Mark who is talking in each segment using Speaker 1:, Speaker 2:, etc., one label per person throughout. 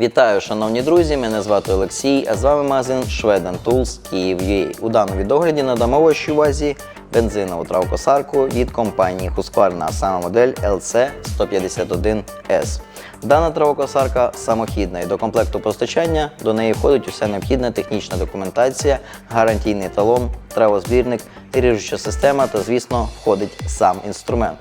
Speaker 1: Вітаю, шановні друзі! Мене звати Олексій, а з вами магазин Шведен Tools Київ.UA. У даному відогляді надамо вашій увазі бензинову травкосарку від компанії Husqvarna, а саме модель LC151S. Дана травокосарка самохідна і до комплекту постачання до неї входить уся необхідна технічна документація, гарантійний талон, травозбірник, ріжуча система та, звісно, входить сам інструмент.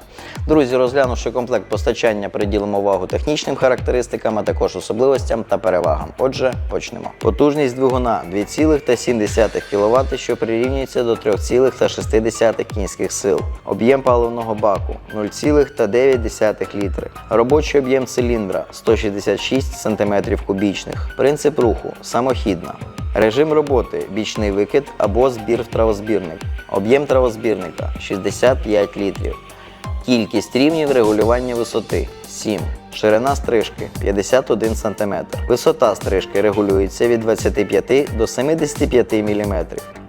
Speaker 1: Друзі, розглянувши комплект постачання, приділимо увагу технічним характеристикам, а також особливостям та перевагам. Отже, почнемо. Потужність двигуна 2,7 кВт, що прирівнюється до 3,6 кінських сил. Об'єм паливного баку 0,9 літри. Робочий об'єм циліндра 166 см кубічних. Принцип руху самохідна. Режим роботи бічний викид або збір в травозбірник. Об'єм травозбірника 65 літрів. Кількість рівнів регулювання висоти 7. Ширина стрижки 51 см. Висота стрижки регулюється від 25 до 75 мм.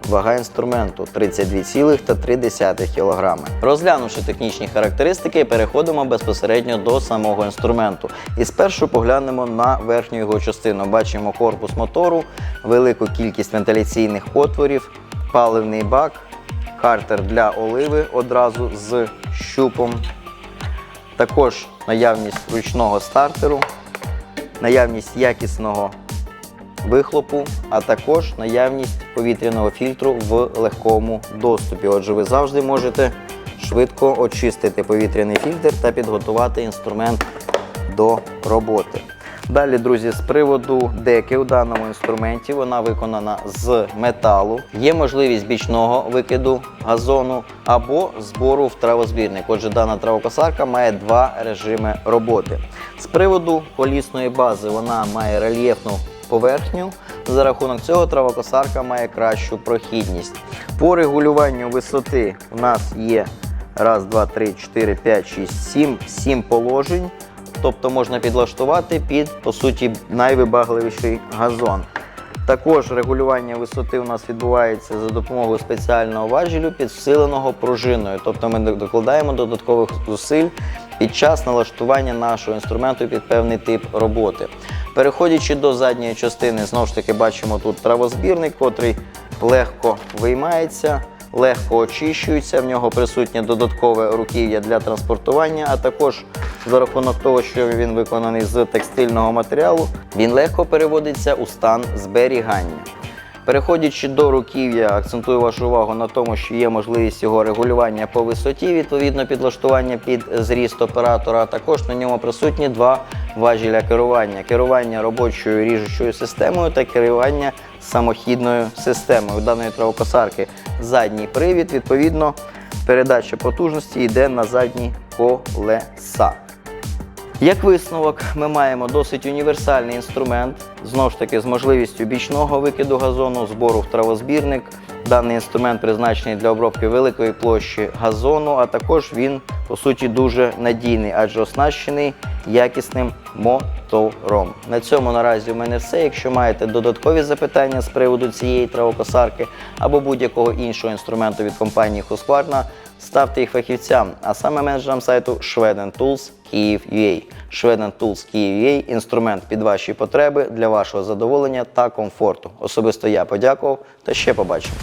Speaker 1: Вага інструменту 32,3 кг. Розглянувши технічні характеристики, переходимо безпосередньо до самого інструменту. І спершу поглянемо на верхню його частину. Бачимо корпус мотору, велику кількість вентиляційних отворів, паливний бак, картер для оливи одразу з щупом. Також наявність ручного стартеру, наявність якісного вихлопу, а також наявність повітряного фільтру в легкому доступі. Отже, ви завжди можете швидко очистити повітряний фільтр та підготувати інструмент до роботи. Далі, друзі, з приводу деки у даному інструменті вона виконана з металу. Є можливість бічного викиду газону або збору в травозбірник. Отже, дана травокосарка має два режими роботи. З приводу колісної бази вона має рельєфну поверхню. За рахунок цього травокосарка має кращу прохідність. По регулюванню висоти у нас є раз, два, три, чотири, п'ять, шість, сім, сім положень. Тобто можна підлаштувати під, по суті, найвибагливіший газон. Також регулювання висоти у нас відбувається за допомогою спеціального важелю, підсиленого пружиною. Тобто ми докладаємо додаткових зусиль під час налаштування нашого інструменту під певний тип роботи. Переходячи до задньої частини, знову ж таки бачимо тут травозбірник, котрий легко виймається легко очищується, в нього присутнє додаткове руків'я для транспортування, а також за рахунок того, що він виконаний з текстильного матеріалу, він легко переводиться у стан зберігання. Переходячи до руків'я, акцентую вашу увагу на тому, що є можливість його регулювання по висоті, відповідно підлаштування під зріст оператора. а Також на ньому присутні два важеля керування: керування робочою ріжучою системою та керування самохідною системою. У даної травокосарки задній привід, відповідно, передача потужності йде на задні колеса. Як висновок, ми маємо досить універсальний інструмент, знову ж таки, з можливістю бічного викиду газону, збору в травозбірник. Даний інструмент призначений для обробки великої площі газону, а також він, по суті, дуже надійний, адже оснащений якісним мотором. На цьому наразі у мене все. Якщо маєте додаткові запитання з приводу цієї травокосарки або будь-якого іншого інструменту від компанії Husqvarna, ставте їх фахівцям, а саме менеджерам сайту Schweden Tools Kyiv.ua. Schweden Tools Kyiv.ua – інструмент під ваші потреби для вашого задоволення та комфорту. Особисто я подякував та ще побачимо.